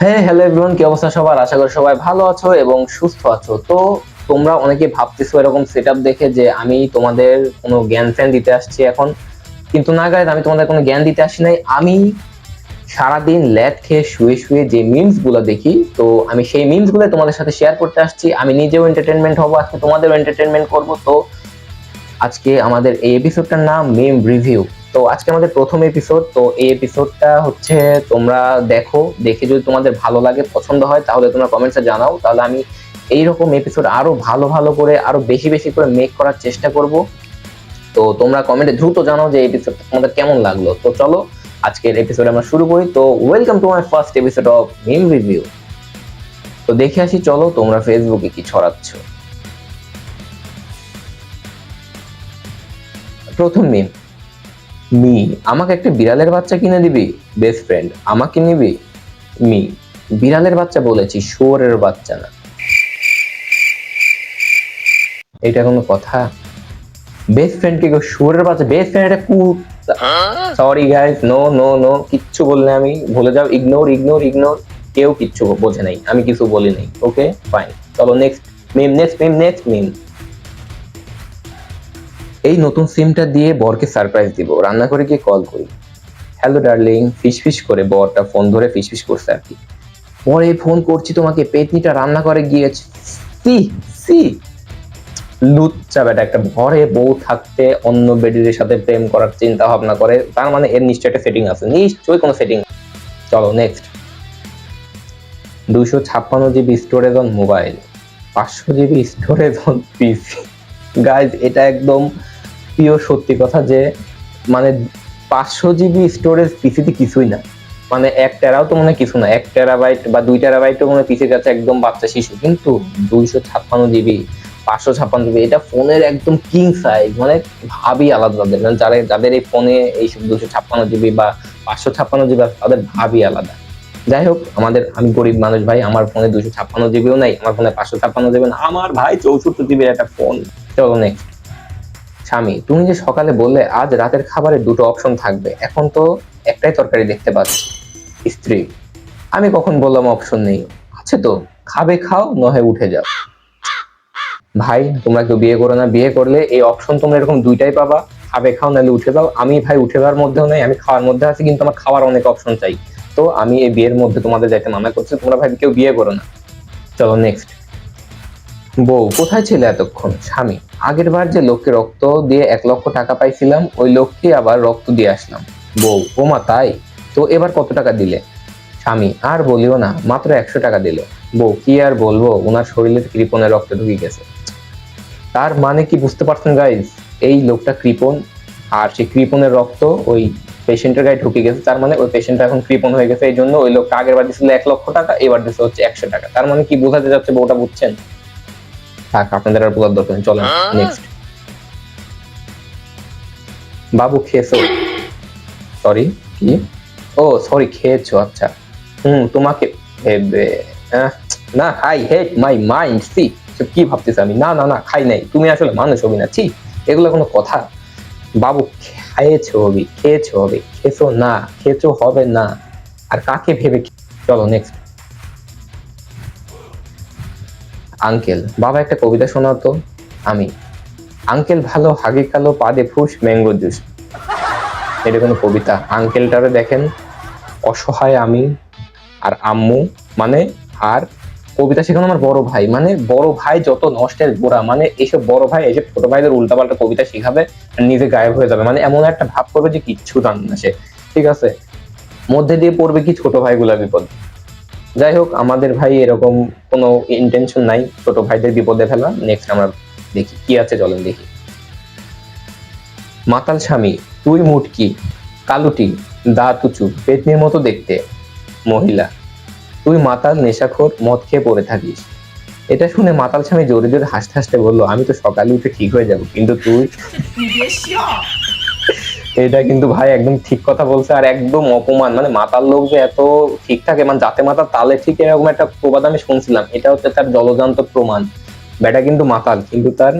হ্যাঁ hello everyone কি অবস্থা সবার? আশা করি সবাই ভালো আছো এবং সুস্থ আছো। তো তোমরা অনেকে ভাবতেছো এরকম সেটআপ দেখে যে আমি তোমাদের কোনো জ্ঞান ফ্যান দিতে আসছি এখন। কিন্তু না গাইজ আমি তোমাদের কোনো জ্ঞান দিতে আসি নাই। আমি সারাদিন ল্যাদ খেয়ে শুয়ে শুয়ে যে মিমসগুলো দেখি, তো আমি সেই মিমসগুলো তোমাদের সাথে শেয়ার করতে আসছি। আমি নিজেও এন্টারটেনমেন্ট হব, আজকে তোমাদেরও এন্টারটেনমেন্ট করব। তো আজকে আমাদের এই এপিসোডটার নাম মেম রিভিউ তো আজকে আমাদের প্রথম এপিসোড তো এই এপিসোডটা হচ্ছে তোমরা দেখো, দেখে যদি তোমাদের ভালো লাগে, পছন্দ হয়, তাহলে তোমরা কমেন্টসে জানাও। তাহলে আমি এইরকম এপিসোড আরও ভালো ভালো করে, আরও বেশি বেশি করে মেক করার চেষ্টা করব। তো তোমরা কমেন্টে দ্রুত জানাও যে এপিসোড তোমাদের কেমন লাগল। তো চলো, আজকের এপিসোড আমরা শুরু করি। তো welcome to my first episode of meme review তো দেখে আসি, চলো, তোমরা ফেসবুকে কি ছড়াচ্ছ। প্রথম মিম মি, আমাকে একটা বিড়ালের বাচ্চা কিনে দিবি? বেস্ট ফ্রেন্ড আমাকে নিবি? মি, বিড়ালের বাচ্চা বলেছি শুয়োরের বাচ্চা না। এটা কোনো কথা? বেস্ট ফ্রেন্ড কি শুয়োরের বাচ্চা? বেস্ট ফ্রেন্ড এটা কুত sorry guys no no no কিচ্ছু বললে আমি ভুলে যাও। ইগনোর ইগনোর ইগনোর কেউ কিচ্ছু বোঝে নাই। আমি কিছু বলি নাই ওকে ফাইন চলো next meme next meme next meme এই নতুন সিমটা দিয়ে বরকে সারপ্রাইজ দিব। রান্না করে গিয়ে কল করি। হ্যালো ডার্লিং ফিস ফিস করে বরটা ফোন ধরে ফিস ফিস করছে আর কি। পরে ফোন করছি তোমাকে, পেতনিটা রান্না করে গিয়েছে। সি সি। লুচ্চা বেটা একটা ঘরে বউ থাকতে অন্য বেডির সাথে প্রেম করার চিন্তা ভাবনা করে, তার মানে এর নিশ্চয় একটা সেটিং আছে। নিশ্চয়ই কোনো সেটিং চলো নেক্সট দুশো ছাপ্পান্ন জিবি স্টোরেজ অন মোবাইল পাঁচশো GB storage on PC guys এটা একদম পিওর সত্যি কথা যে মানে পাঁচশো জিবি স্টোরেজ পিসিতে কিছুই না। মানে এক টেরাও তো মনে কিছু না, এক টেরাবাইট বা দুই টেরাবাইটও মনে হয় পিসির কাছে একদম বাচ্চা শিশু। কিন্তু দুইশো ছাপ্পান্ন জিবি পাঁচশো ছাপ্পান্ন জিবি এটা ফোনের একদম কিং সাইজ মানে ভাবই আলাদা তাদের। মানে যারা, যাদের এই ফোনে এই দুশো ছাপ্পান্ন জিবি বা পাঁচশো ছাপ্পান্ন জিবি তাদের ভাবই আলাদা। যাই হোক, আমাদের, আমি গরিব মানুষ ভাই, আমার ফোনে দুশো ছাপ্পান্ন জিবিও নাই, আমার ফোনে পাঁচশো ছাপ্পান্ন জিবি না, আমার ভাই চৌষট্টি জিবির একটা ফোন চলো নেক্সট স্বামী, তুমি যে সকালে বললে আজ রাতের খাবারে দুটো অপশন থাকবে, এখন তো একটাই তরকারি দেখতে পাচ্ছি, স্ত্রী। আমি কখন বললাম অপশন নেই। আছে তো, খাবে খাও, নহে উঠে যাও। ভাই, তোমরা কেউ বিয়ে করো না, বিয়ে করলে এই অপশন তোমরা এরকম দুইটাই পাবা, খাবে খাও নাহলে উঠে যাও। আমি ভাই, উঠে যাওয়ার মধ্যেও নেই, আমি খাওয়ার মধ্যে আছি, কিন্তু আমার খাওয়ার অনেক অপশন চাই। তো আমি এই বিয়ের মধ্যে তোমাদের যাইতে মানা করছি, তোমরা ভাই কেউ বিয়ে করো না। চলো নেক্সট বউ, কোথায় ছিল এতক্ষণ? স্বামী, আগের বার যে লোককে রক্ত দিয়ে এক লক্ষ টাকা পাইছিলাম, ওই লোককে আবার রক্ত দিয়ে আসলাম। বউ, ও মা তাই? তো এবার কত টাকা দিলে? স্বামী, আর বলিও না, মাত্র একশো টাকা দিল। বউ, কি আর বলব ওনার শরীরে কৃপণের রক্ত ঢুকে গেছে। তার মানে কি বুঝতে পারছেন গাইজ এই লোকটা কৃপণ, আর সেই কৃপণের রক্ত ওই পেশেন্টের গায়ে ঢুকে গেছে, তার মানে ওই পেশেন্টটা এখন কৃপণ হয়ে গেছে, এই জন্য ওই লোকটা আগের বার দিছিল এক লক্ষ টাকা, এবার দিচ্ছে হচ্ছে একশো টাকা। তার মানে কি বোঝাতে যাচ্ছে বউটা বুঝছেন? থাক আপনাদের আর বোঝার দরকার নেই চলেন নেক্সট বাবু খেয়েছো? সরি কি? ও সরি খেয়েছো আচ্ছা। হুম তোমাকে ভেবে না আই হেট মাই মাইন্ড সি কি ভাবতেছ আমি? না না না খাই নাই। তুমি আসলে মানুষ হবি না ঠিক এগুলো কোনো কথা। বাবু খেয়েছো হবি খেয়েছো হবে খেয়েছো না খেয়েছো হবে না। আর কাকে ভেবে চলো নেক্সট আঙ্কেল, বাবা একটা কবিতা শোনাতো আমি। আঙ্কেল ভালো, হাগি কালো, পাদে ফুস, ম্যাঙ্গো জুস। এটা কোনো কবিতা। আঙ্কেলটারে দেখেন, অসহায় আমি আর আম্মু মানে আর কবিতা শেখানো আমার বড় ভাই। মানে বড় ভাই যত নষ্টের গোড়া মানে এইসব বড় ভাই এসে ছোট ভাইদের উল্টাপাল্টা কবিতা শিখাবে, নিজে গায়েব হয়ে যাবে। মানে এমন একটা ভাব করবে যে কিচ্ছু জানে না সে। ঠিক আছে? মধ্যে দিয়ে পড়বে কি ছোট ভাইগুলা বিপদ? যাই হোক আমাদের ভাই এরকম কোনো ইন্টেনশন নাই, ছোট ভাইদের বিপদে ফেলা। নেক্সট আমরা দেখি, কি আছে চলেন দেখি। মাতাল স্বামী, তুই মুটকি কালুটি দা উঁচু পেটনির মতো দেখতে, মহিলা। তুই মাতাল, নেশাখোর, মদ খেয়ে পড়ে থাকিস। এটা শুনে মাতাল স্বামী জোরে জোরে হাসতে হাসতে বলল, আমি তো সকালে উঠে ঠিক হয়ে যাব, কিন্তু তুই এটা কিন্তু ভাই একদম ঠিক কথা বলছে আর একদম অপমান। মানে মাতার লোক যে এত ঠিক থাকে মানে যাতে মাতার তালে ঠিক এরকম একটা প্রবাদ আমি শুনছিলাম। এটা হচ্ছে তার জলজান্ত প্রমাণ। বেটা কিন্তু মাতাল, কিন্তু তার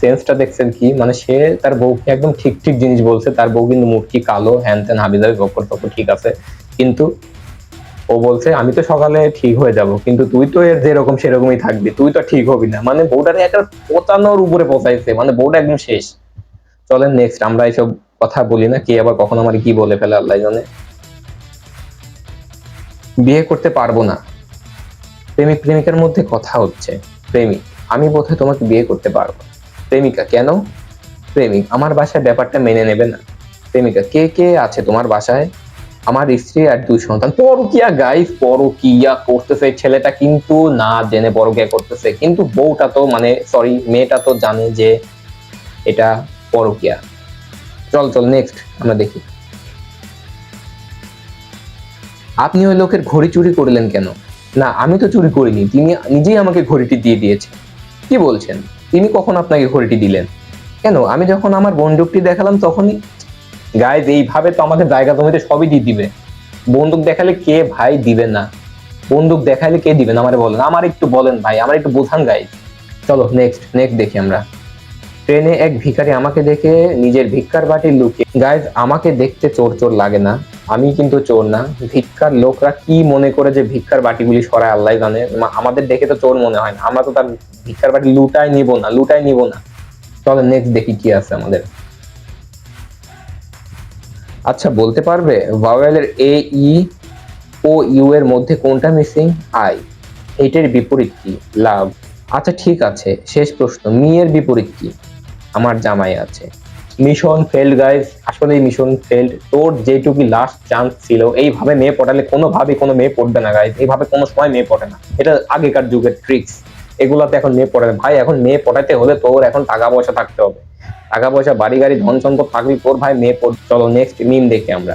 সেন্সটা দেখছেন কি? মানে সে তার বউকে একদম ঠিক ঠিক জিনিস বলছে। তার বউ কিন্তু মুখটি কালো, হ্যান ত্যান হাবি যাবে বকর তকর ঠিক আছে। কিন্তু ও বলছে, আমি তো সকালে ঠিক হয়ে যাব, কিন্তু তুই তো এর যেরকম সেরকমই থাকবি। তুই তো ঠিক হবি না। মানে বউটারে একটা পচানোর উপরে পচাইছে। মানে বউটা একদম শেষ। চলেন নেক্সট আমরা এইসব কথা বলি না, কে আবার কখন আমার কি বলে ফেলে, আল্লাহ জানে। বিয়ে করতে পারব না। প্রেমিক, প্রেমিকার মধ্যে কথা হচ্ছে। প্রেমিক, আমি বোধহয় তোমাকে বিয়ে করতে পারব প্রেমিকা, কেন? প্রেমিক, আমার বাসায় ব্যাপারটা মেনে নেবে না। প্রেমিকা, কে কে আছে তোমার বাসায়? আমার স্ত্রী আর দুই সন্তান। পরকিয়া গাইস পরকিয়া করতেছে ছেলেটা, কিন্তু না জেনে পরকিয়া করতেছে। কিন্তু বউটা তো মানে সরি মেয়েটা তো জানে যে এটা পরকিয়া। চল চল নেক্সট আমরা দেখি। আপনি ওই লোকের ঘড়ি চুরি করলেন কেন? না, আমি তো চুরি করিনি, তিনি নিজেই আমাকে ঘড়িটি দিয়ে দিয়েছে কি বলছেন? তিনি কখন আপনাকে ঘড়িটি দিলেন? কেন? আমি যখন আমার বন্দুকটি দেখালাম তখনই গাইজ এইভাবে তো আমাদের জায়গা জমিতে সবই দিয়ে দিবে। বন্দুক দেখালে কে ভাই দিবে না? বন্দুক দেখালে কে দিবেন আমার বলেন, আমার একটু বলেন ভাই, আমার একটু বোঝান গাইজ চলো নেক্সট নেক্সট দেখি আমরা। ট্রেনে এক ভিখারি আমাকে দেখে নিজের ভিক্ষার বাটি লুকে গাইজ, আমাকে দেখতে চোর চোর লাগে না আমি কিন্তু চোর না। ভিক্ষার লোকরা কি মনে করে যে ভিক্ষার বাটিগুলি সরায় আল্লাহ জানে? আমাদের দেখে তো চোর মনে হয় না। আমরা তো তার ভিক্ষার বাটি লুটাই নিব না, লুটাই নিব না। চলো নেক্সট দেখি কি আছে আমাদের। আচ্ছা বলতে পারবে ভাওয়েলের এ ই ও ইউ এর মধ্যে কোনটা মিসিং আই। এইটার বিপরীত কি? লাভ। আচ্ছা ঠিক আছে, শেষ প্রশ্ন। মি এর বিপরীত কি? আমার জামাই আছে। মিশন ফেল্ড গাইজ আসলে মিশন ফেল্ড তোর যেটুকু লাস্ট চান্স ছিল, এইভাবে মেয়ে পটালে কোনোভাবে কোনো মেয়ে পড়বে না গাইজ এইভাবে কোনো সময় মেয়ে পড়ে না। এটা আগেকার যুগের ট্রিক্স এগুলাতে এখন মেয়ে পড়ে ভাই, এখন মেয়ে পটাতে হলে তোর এখন টাকা পয়সা থাকতে হবে। টাকা পয়সা, বাড়ি গাড়ি, ধন সম্পদ থাকলে তোর ভাই মেয়ে পড় চলো নেক্সট মিম দেখি আমরা।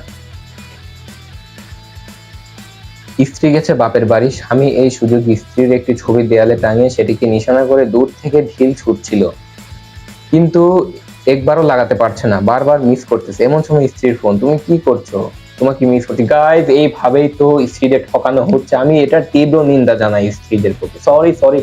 স্ত্রী গেছে বাপের বাড়ি। স্বামী এই সুযোগ স্ত্রীর একটি ছবি দেয়ালে টাঙিয়ে সেটিকে নিশানা করে দূর থেকে ঢিল ছুটছিল। কিন্তু একবারও লাগাতে পারছে না, বারবার মিস করতেছে। এমন সময় স্ত্রীর ফোন তুমি কি করছ? তোমাকে মিস করছি? গাইজ এইভাবেই তো স্ত্রীদের ঠকানো হচ্ছে। আমি এটা তীব্র নিন্দা জানাই স্ত্রীদের প্রতি। সরি সরি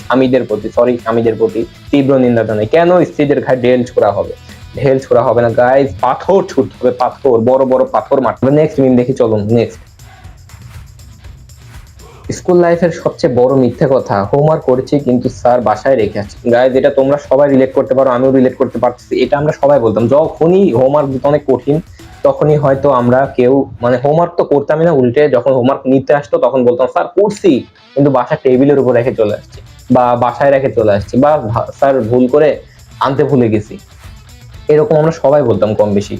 স্বামীদের প্রতি সরি স্বামীদের প্রতি তীব্র নিন্দা জানাই। কেন স্ত্রীদের ঘায়ে ঢেল ছোড়া হবে? ঢেল ছোড়া হবে না। গাইজ পাথর ছুটতে হবে, পাথর, বড় বড় পাথর মারতে হবে। নেক্সট মিন দেখি, চলুন নেক্সট স্কুল লাইফের সবচেয়ে বড় মিথ্যে কথা হোমওয়ার্ক করেছি কিন্তু স্যার বাসায় রেখে আছে গাইজ এটা তোমরা সবাই রিলেট করতে পারো, আমিও রিলেট করতে পারতেছি, এটা আমরা সবাই বলতাম। যখনই হোমওয়ার্ক দিতে অনেক কঠিন, তখনই হয়তো আমরা কেউ মানে হোমওয়ার্ক তো করতামই না, উল্টে যখন হোমওয়ার্ক নিতে আসতো তখন বলতাম স্যার করছি। কিন্তু বাসা টেবিলের উপর রেখে চলে আসছে বা বাসায় রেখে চলে আসছে বা স্যার ভুল করে আনতে ভুলে গেছি। এরকম আমরা সবাই বলতাম কম বেশি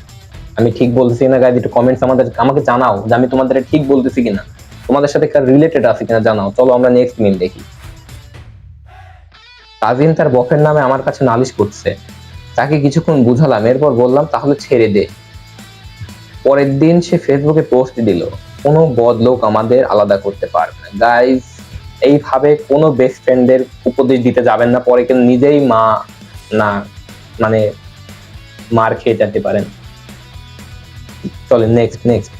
আমি ঠিক বলতেছি না গাইজ একটু কমেন্টস আমাদের, আমাকে জানাও যে আমি তোমাদের ঠিক বলতেছি কিনা। তোমাদের সাথে রিলেটেড আছে কিনা জানাও। চলো আমরা নেক্সট মিল দেখি। কাজিন তার বফের নামে আমার কাছে নালিশ করছে। তাকে কিছুক্ষণ বুঝালাম, এরপর বললাম, তাহলে ছেড়ে দে। পরের দিন সে ফেসবুকে পোস্ট দিল, কোনো বদলোক আমাদের আলাদা করতে পারবে না। গাইজ এইভাবে কোনো বেস্ট ফ্রেন্ডের উপদেশ দিতে যাবেন না। পরে কিন্তু নিজেই মা না মানে মার খেয়ে যেতে পারেন। চলে নেক্সট নেক্সট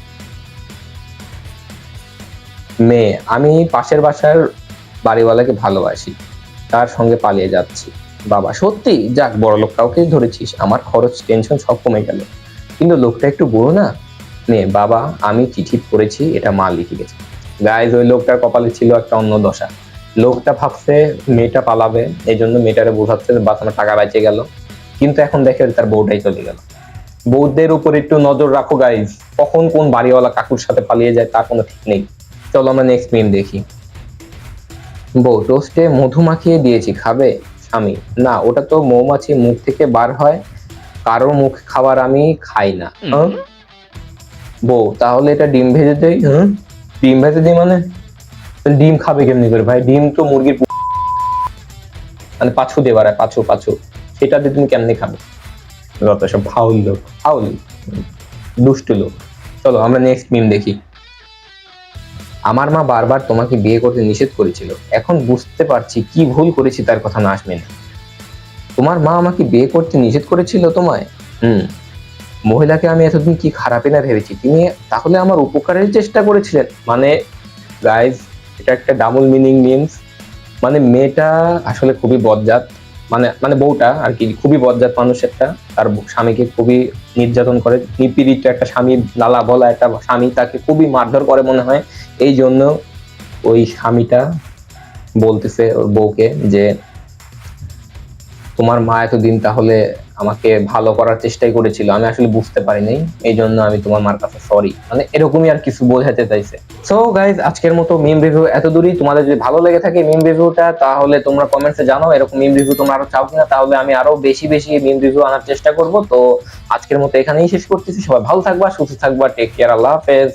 মেয়ে। আমি পাশের বাসার বাড়িওয়ালাকে ভালোবাসি। তার সঙ্গে পালিয়ে যাচ্ছি। বাবা, সত্যি? যাক, বড় লোক কাউকেই ধরেছিস। আমার খরচ টেনশন সব কমে গেল। কিন্তু লোকটা একটু বুড়ো না? মেয়ে বাবা, আমি চিঠি পড়েছি, এটা মা লিখে গেছে। গাইজ ওই লোকটার কপালে ছিল একটা অন্য দশা। লোকটা ভাবছে মেয়েটা পালাবে এই জন্য মেয়েটারে বোঝাচ্ছে বাস আমার টাকা বেঁচে গেল। কিন্তু এখন দেখে তার বউটাই চলে গেল। বউদের উপর একটু নজর রাখো গাইজ কখন কোন বাড়িওয়ালা কাকুর সাথে পালিয়ে যায়, তার কোনো ঠিক নেই। চলো আমরা নেক্সট মিম দেখি। বউ টোস্টে মধু মাখিয়ে দিয়েছি খাবে? স্বামী না ওটা তো মৌমাছি মুখ থেকে বার হয় কারও মুখ খাবার আমি খাই না? বউ তাহলে এটা ডিম ভেজে দেই হ্যাঁ ডিম ভেজে দিই মানে? ডিম খাবে কেমনি করে ভাই? ডিম তো মুরগির মানে পাছু বাড়ায় পাছু পাছু। সেটা দিয়ে তুমি কেমনি খাবে? যত সব ফাউল লোক। ফাউল দুষ্টু লোক। চলো আমরা নেক্সট মিম দেখি। আমার মা বারবার তোমাকে বিয়ে করতে নিষেধ করেছিল। এখন বুঝতে পারছি কি ভুল করেছি তার কথা না আসবে না তোমার মা আমাকে বিয়ে করতে নিষেধ করেছিল তোমায়? হুম। মহিলাকে আমি এতদিন কি খারাপই না ভেবেছি। তিনি তাহলে আমার উপকারের চেষ্টা করেছিলেন। মানে গাইজ এটা একটা ডাবল মিনিং মিমস মানে মেয়েটা আসলে খুবই বজ্জাত মানে মানে বউটা আর কি, খুবই বজ্জাত মানুষ একটা। তার স্বামীকে খুবই নির্যাতন করে, নিপীড়িত একটা স্বামী, লালা বলা একটা স্বামী, তাকে খুবই মারধর করে মনে হয়। এই জন্য ওই স্বামীটা বলতেছে ওর বউকে যে তোমার মা এতদিন তাহলে আমাকে ভালো করার চেষ্টাই করেছিল। আমি আসলে বুঝতে পারিনি। এই জন্য আমি তোমার মার কাছে সরি মানে এরকমই আর কিছু বোঝাতে চাইছে। সো গাইজ আজকের মতো মিম রিভিউ এত দূরই। তোমাদের যদি ভালো লেগে থাকে মিম রিভিউটা তাহলে তোমরা কমেন্টসে জানাও। এরকম মিম রিভিউ তোমরা আরও চাও কিনা, তাহলে আমি আরও বেশি বেশি মিম রিভিউ আনার চেষ্টা করব। তো আজকের মতো এখানেই শেষ করতেছি। সবাই ভালো থাকবা, সুস্থ থাকবা টেক কেয়ার আল্লাহ হাফেজ।